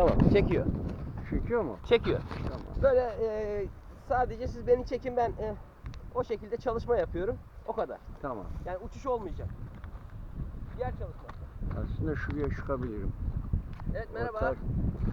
Tamam çekiyor. Çekiyor mu? Çekiyor. Tamam. Böyle e, sadece siz beni çekin ben e, o şekilde çalışma yapıyorum. O kadar. Tamam. Yani uçuş olmayacak. Yer çalışması. Aslında şuraya çıkabilirim. Evet merhaba Ortak.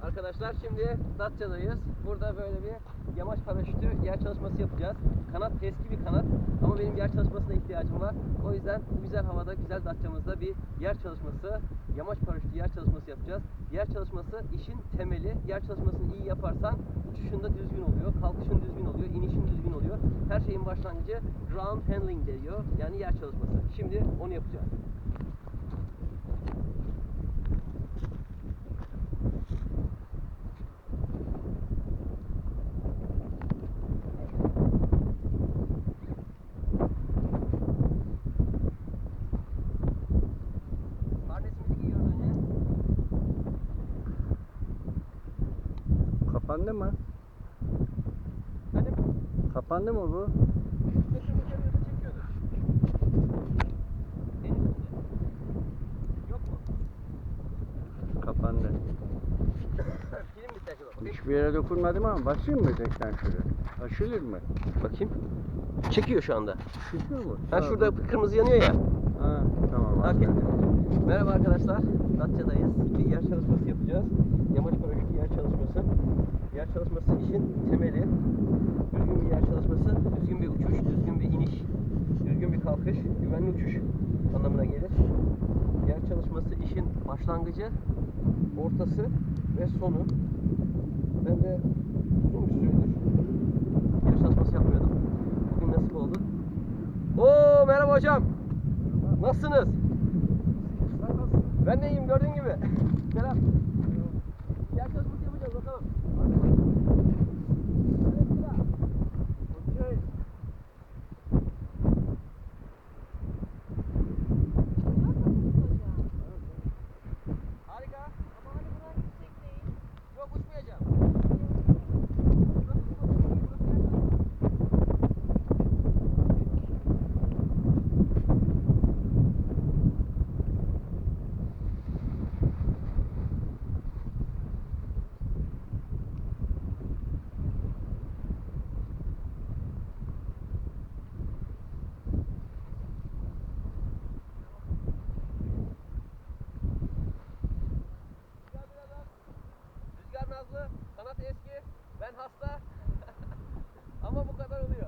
arkadaşlar. Şimdi Datça'dayız. Burada böyle bir yamaç paraşütü yer çalışması yapacağız. Kanat eski bir kanat ama benim yer çalışmasına ihtiyacım var. O yüzden bu güzel havada, güzel Datça'mızda bir yer çalışması, yamaç paraşütü yer çalışması yapacağız. Yer çalışması işin temeli. Yer çalışmasını iyi yaparsan uçuşunda düzgün oluyor, kalkışın düzgün oluyor, inişin düzgün oluyor. Her şeyin başlangıcı ground handling diyor. Yani yer çalışması. Şimdi onu yapacağız. Kapandı mı? Efendim? Kapandı mı bu? Kapandı. Hiçbir yere dokunmadım ama basayım mı tekrar şöyle? Açılır mı? Bakayım. Çekiyor şu anda. Çıkıyor mu? Ha Tamam. şurada kırmızı yanıyor ya. Ha, tamam. Aferin. Merhaba arkadaşlar. Datça'dayız. Bir yer çalışması yapacağız. Yamaç paraşütü yer çalışması. Yer çalışması işin temeli. Düzgün bir yer çalışması, düzgün bir uçuş, düzgün bir iniş, düzgün bir kalkış, güvenli uçuş anlamına gelir. Yer çalışması işin başlangıcı, ortası ve sonu. Ben de uzun bir süredir yer çalışması yapmıyordum. Bugün nasip oldu. Oo merhaba hocam. Nasılsınız? Ben de iyiyim gördüğün gibi. Selam. Yer çalışması yapacağız bakalım. Ama bu kadar oluyor.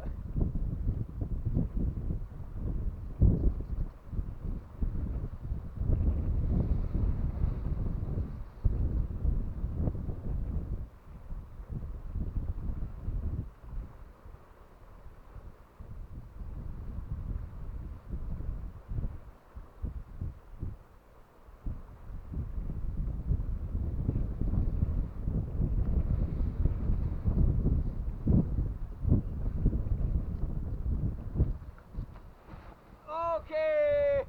Okay.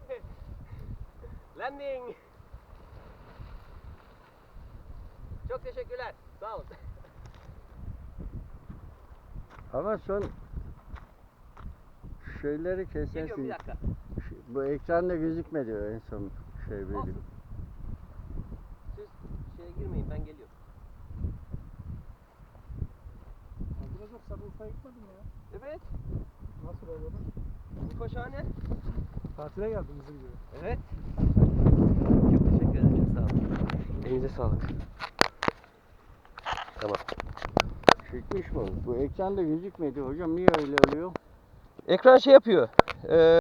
Landing. Çok teşekkürler. Sağ olun. Ama son şeyleri Geliyorum kesersin. bir dakika. Şu- Bu ekranda gözükmedi en son şey benim. Olsun. Siz şeye girmeyin ben geliyorum. Urfa'ya gitmedin mi ya? Evet. Nasıl oldu? Urfa şahane. Tatile geldin bizim gibi. Evet. Çok teşekkür ederim. Çok sağ olun. Elinize sağlık. Tamam. Çekmiş mi? Bu ekranda gözükmedi hocam. Niye öyle oluyor? Ekran şey yapıyor. Ee,